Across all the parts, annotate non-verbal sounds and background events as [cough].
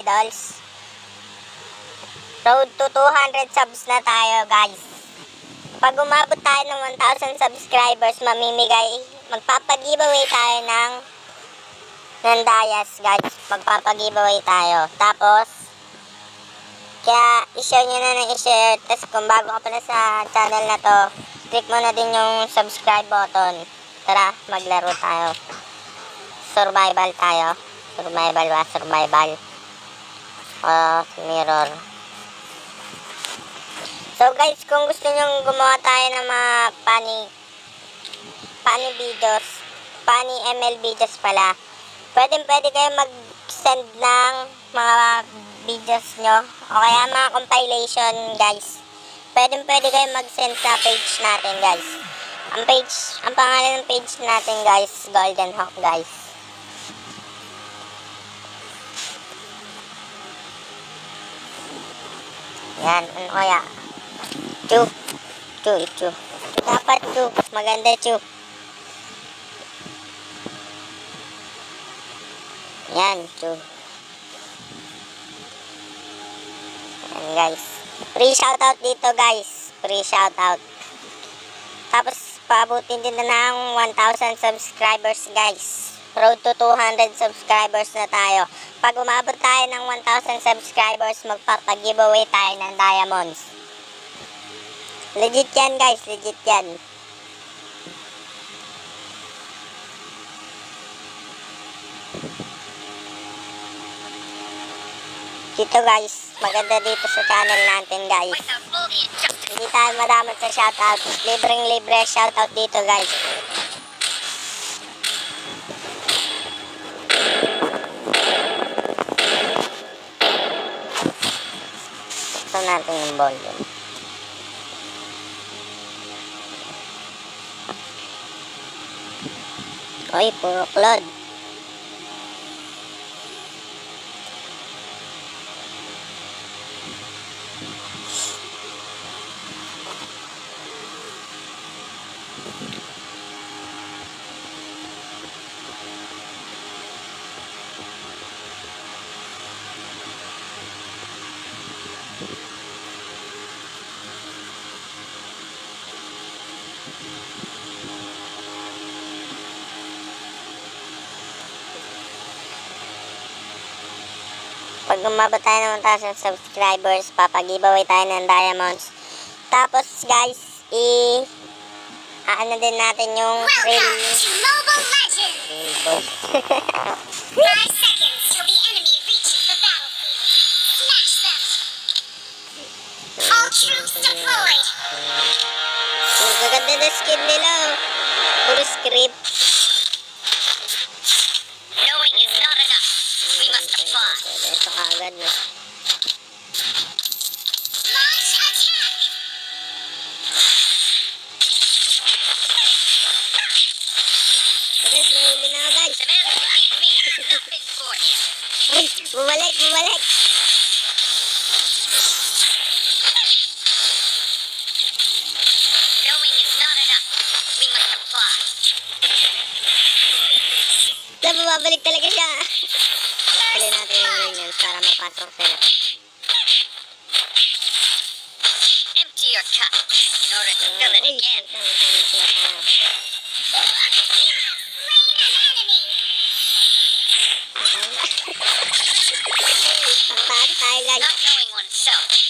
idols. Road to 200 subs na tayo, guys. Pag umabot tayo ng 1,000 subscribers, mamimigay, magpapag-giveaway tayo ng ng Dayas, guys. Magpapag-giveaway tayo. Tapos, kaya i-share nyo na ng i-share. Tapos kung bago ka pala sa channel na to, click mo na din yung subscribe button. Tara, maglaro tayo. Survival tayo. Survival ba? Survival. Oh, mirror. So guys, kung gusto nyo gumawa tayo ng mga funny funny videos, funny ML videos pala, pwede pwede kayo mag-send ng mga videos nyo o kaya mga compilation guys. Pwede pwede kayo mag-send sa page natin guys. Ang page, ang pangalan ng page natin guys, Golden Hawk guys. Yan, ano kaya? Chu. Chu, chu. Dapat chu. Maganda chu. Yan, chu. Yan guys. Free shoutout dito guys. Free shoutout. Tapos paabutin din na ng 1,000 subscribers guys. Road to 200 subscribers na tayo. Pag umabot tayo ng 1,000 subscribers, magpapag-giveaway tayo ng diamonds. Legit yan guys, legit yan. Dito guys, maganda dito sa channel natin guys. Hindi tayo madamot sa shoutout. Libreng libre shoutout dito guys. Natin yung volume. Oy, puro cloud. Pag umabot tayo ng 1,000 subscribers, papag-giveaway tayo ng diamonds. Tapos guys, i aano din natin yung Welcome real to Mobile Legends! [laughs] real boy. Five seconds till the enemy reaches the battlefield. Smash them! All troops deployed! Ang gaganda na skin nila. oh. Puro script. Knowing is not enough. We apply. Ito kagad na. Ang taas tayo, guys. Not knowing oneself.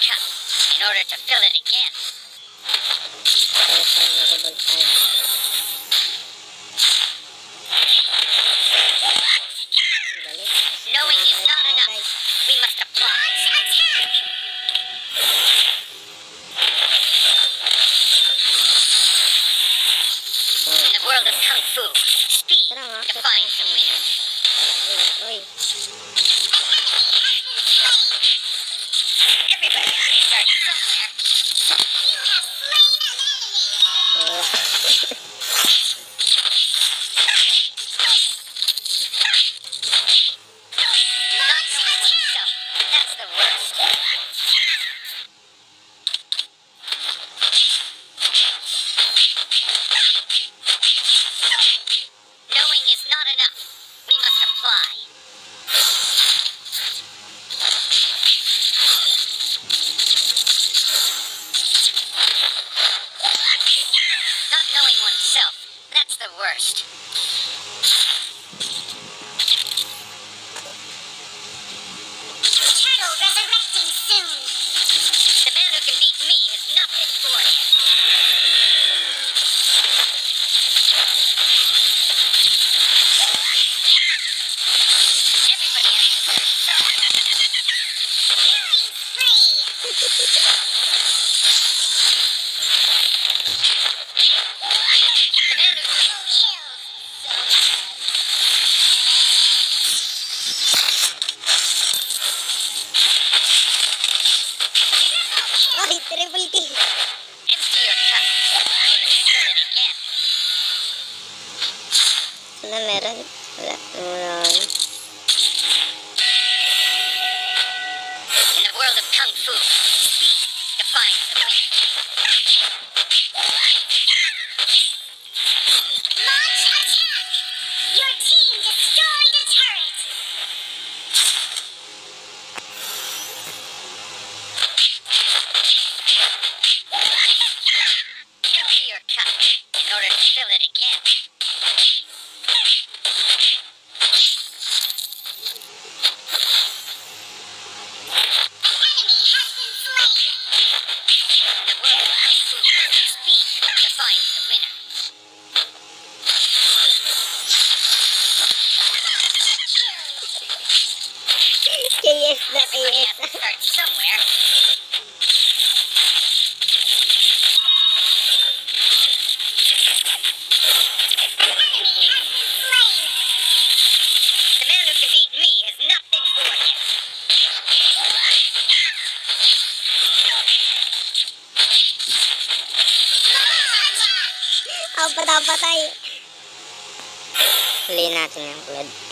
cup in order to fill it again. Knowing is not enough. We must. In the world of Kung Fu, speed defines the wind. Yes. Inis na inis na. somewhere. Ang patapatay. Huliin natin yung blood.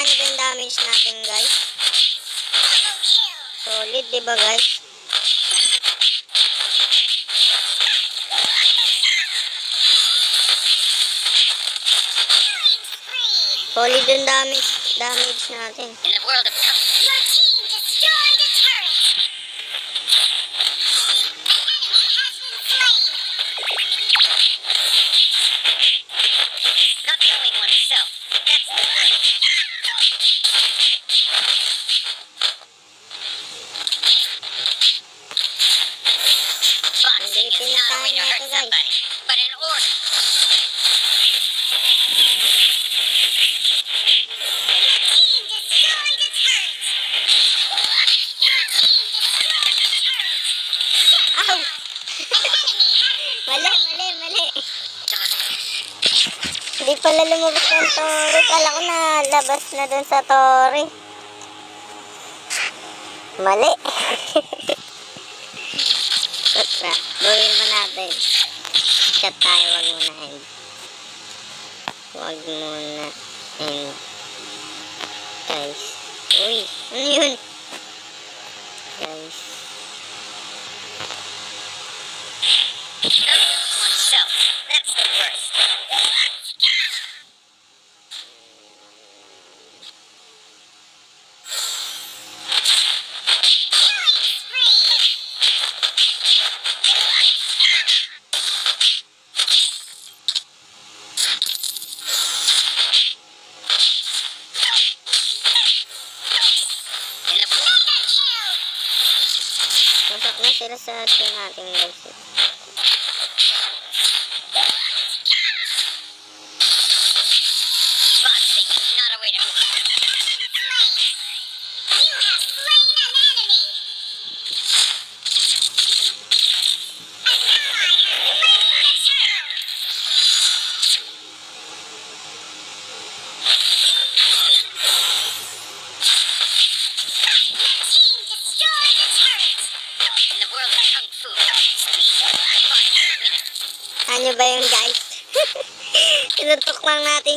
100 damage natin guys. Solid ba diba, guys? Solid yung damage, damage natin. In the world of guys. Parenood. Mali, mali, mali. Hindi pala lumabas ng tori. Kala ko na labas na dun sa tori. Mali. Mali. Bawin mo natin shot tayo. Wag muna end. Wag muna end. Guys. Uy! Ano yun? Guys. Guys.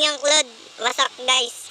Yung Claude. Wasak, guys.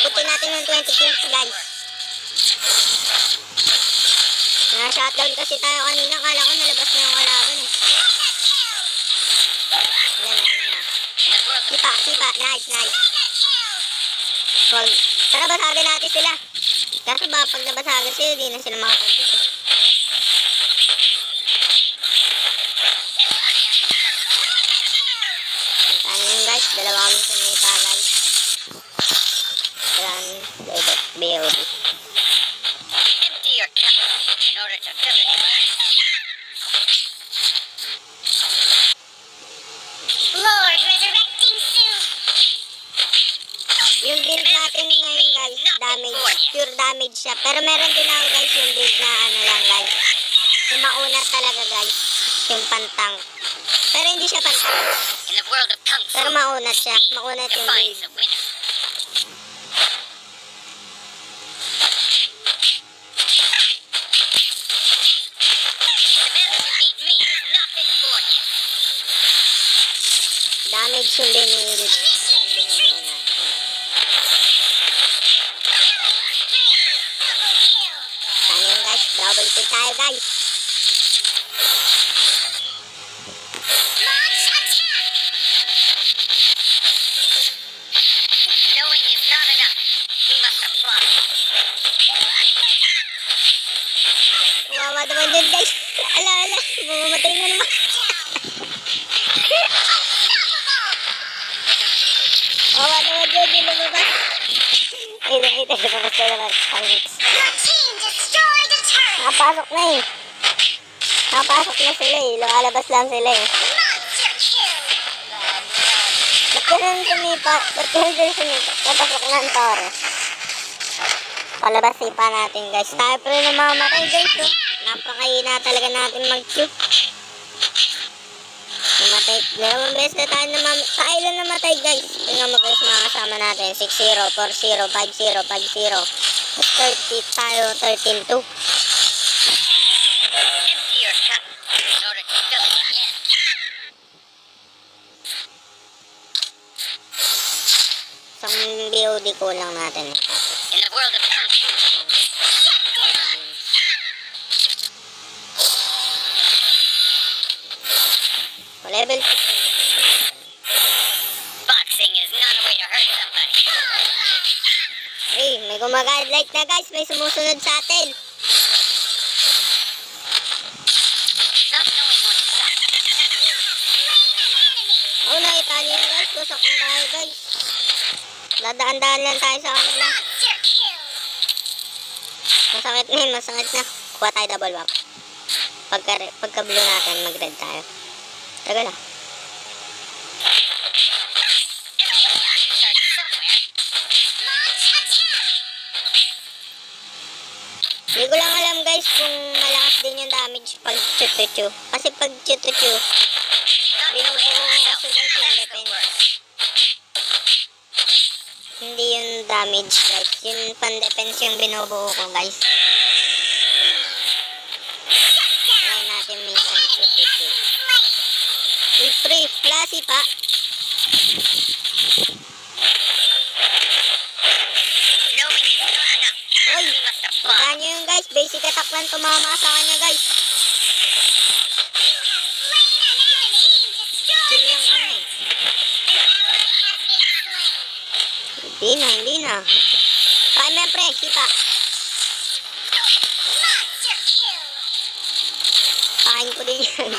What natin yung 20 kills, guys. Na-shutdown kasi tayo kanina. Kala ko nalabas na yung kalaban eh. Ilan na, Sipa, sipa. Nice, nice. Wag. Tara, basagin natin sila. Kasi ba, pag nabasagan sila, di na sila makakagis eh. Ano guys? Dalawa BOD. empty your cup in order to fill it. Lord, resurrecting soon. Yung build natin ngayon guys, damage. Pure damage siya. Pero meron din ako guys yung build na ano lang guys. Yung mauna talaga guys. Yung pantang. Pero hindi siya pantang. Pero maunat siya. Maunat yung build. Yung binili. Yung natin. Ano yun guys? Double kill tayo guys. Wawa naman dun guys. Ala ala. Mamamatay na naman. Ay, nakita. Lumabas na naman. Turret. Nakapasok na eh. Nakapasok na sila eh. Lumalabas lang sila eh. Ba't ganun sumipat? Ba't ganun din sumipat? Napasok na ang toro. Palabas sipa natin guys. Tayo pa rin namamatay guys. Oh. Napakahina talaga natin mag-shoot. Namatay. Dalawang beses na tayo namamatay. Tayo lang namatay guys. Tingnan mo guys mga kasama natin. 6-0, 4-0, 5-0, 5-0. Tapos 30 tayo, 13-2. Empty your cup in order to fill it again. Isang BOD ko lang natin. In the world of Level 6. boxing is not a way to hurt somebody. Ay, may gumagalight na guys. May sumusunod sa atin. Oh, nakita niyo guys. Tusak na tayo guys. Dadaan-daan lang tayo sa kanila. Masakit na yun, masakit na. Kuha tayo double back. Pagka, pagka blue natin, mag-red tayo. Launch attack. Hindi ko lang alam guys kung malakas din yung damage pag chutuchu. Kasi pag chutuchu, binubuo kasi guys yung defense. Hindi yung damage guys. Yung pan-defense yung binubuo ko guys. Klase pa. Uy, baka nyo yun guys. Basic attack lang tumama sa kanya guys. Hindi na, hindi na. Kaya may pre, kita. Kain ko din yan.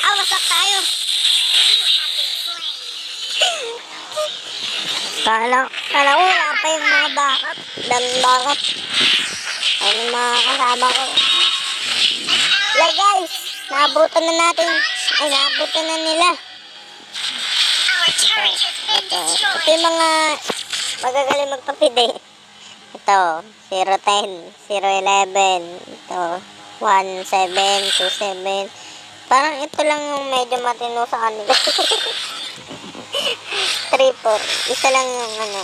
Ah, wasak tayo! Kala, kala ko wala pa yung mga backup. Dan backup. Ayun yung mga kasama ko. Like guys, naabutan na natin. Ay, naabutan na nila. Ito, ito yung mga magagaling magpapide. Ito, 010, 011, ito, 17, 27. Parang ito lang yung medyo matino sa kanila. [laughs] 3, 4. Isa lang yung ano,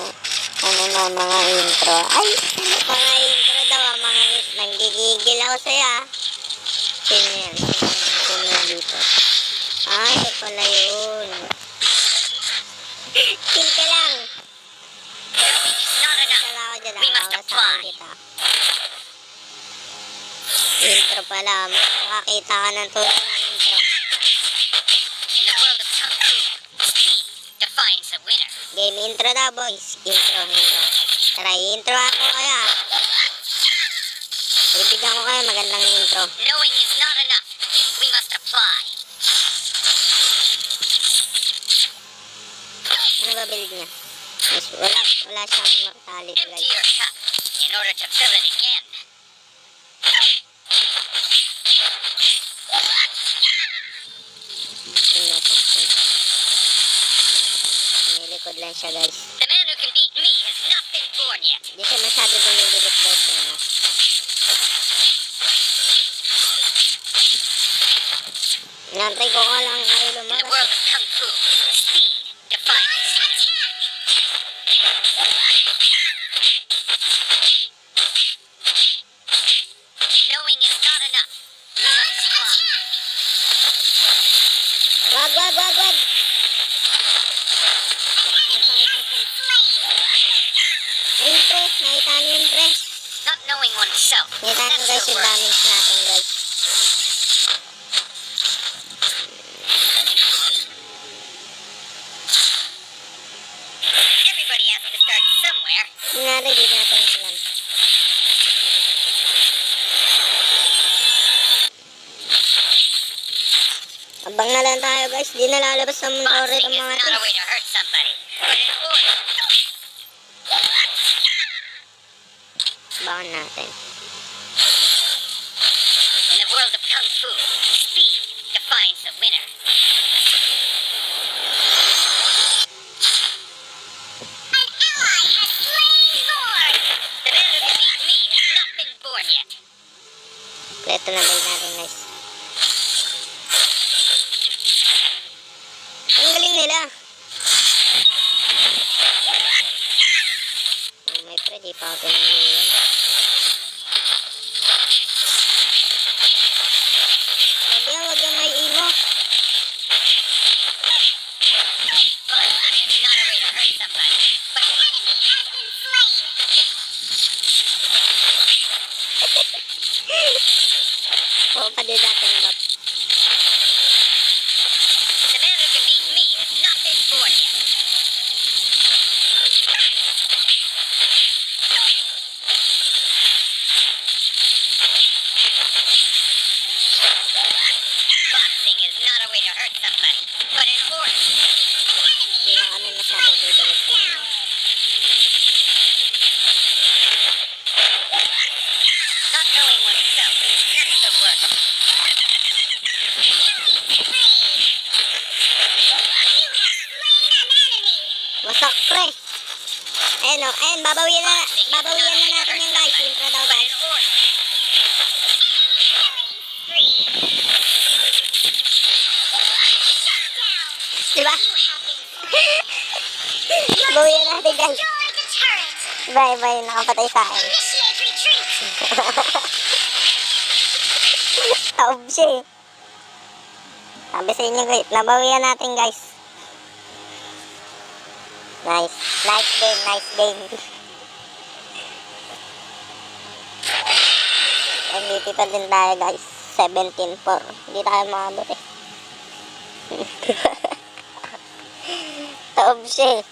ano na mga intro. Ay, mga intro daw, ah, mga nanggigigil ako sa'yo ah. Sino yan? Sino dito? Ah, ito pala yun. [laughs] Chill ka lang. Sala ako dyan. Nakakasama apply. kita. Intro pala. Makakita ka ng tulad Game intro daw, boys. Intro, intro. Try intro ako kaya. Bibigyan ko kayo magandang intro. Knowing is not enough. We must apply. Ano ba build niya? Mas wala, wala siyang mortality, Empty your cup in order to fill it again. Lang siya, guys. The man who can beat me has not been born yet. Hindi siya masyado bumibigot, guys. Eh. Ano? Inantay ko ka lang kayo In the world of Kung Fu, speed defines. Knowing is not enough. Wag, wag, wag, wag! Nakita niyo, That's guys, yung damage natin, guys. Everybody has to start somewhere. Di natin alam. Abang na lang tayo, guys. Di na lalabas ng motorit Boxing ang mga not to. a The world of Kung Fu, speed defines a winner. Pa din natin bap. Wasak pre. Ayun o, ayun, babawian na, babawian na natin yung guys. Intro daw guys. Diba? [laughs] babawian natin guys. Bye bye, nakapatay sa akin. [laughs] Taob siya eh. Sabi sa inyo guys, nabawian natin guys. Nice. Nice game, nice game. MVP pa din tayo guys. 17-4. Hindi tayo makabot eh. [laughs] Taob siya eh.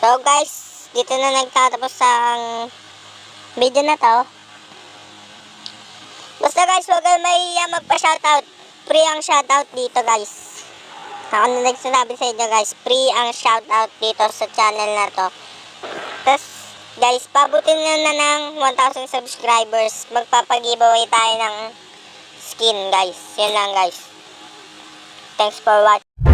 So guys, dito na nagtatapos ang video na to. Basta guys, huwag kayo mahihiya magpa-shoutout. Free ang shoutout dito guys. Ako na nagsasabi sa inyo guys, free ang shoutout dito sa channel na to. Tapos guys, pabutin nyo na ng 1,000 subscribers. Magpapag-giveaway tayo ng skin guys. Yun lang guys. Thanks for watching.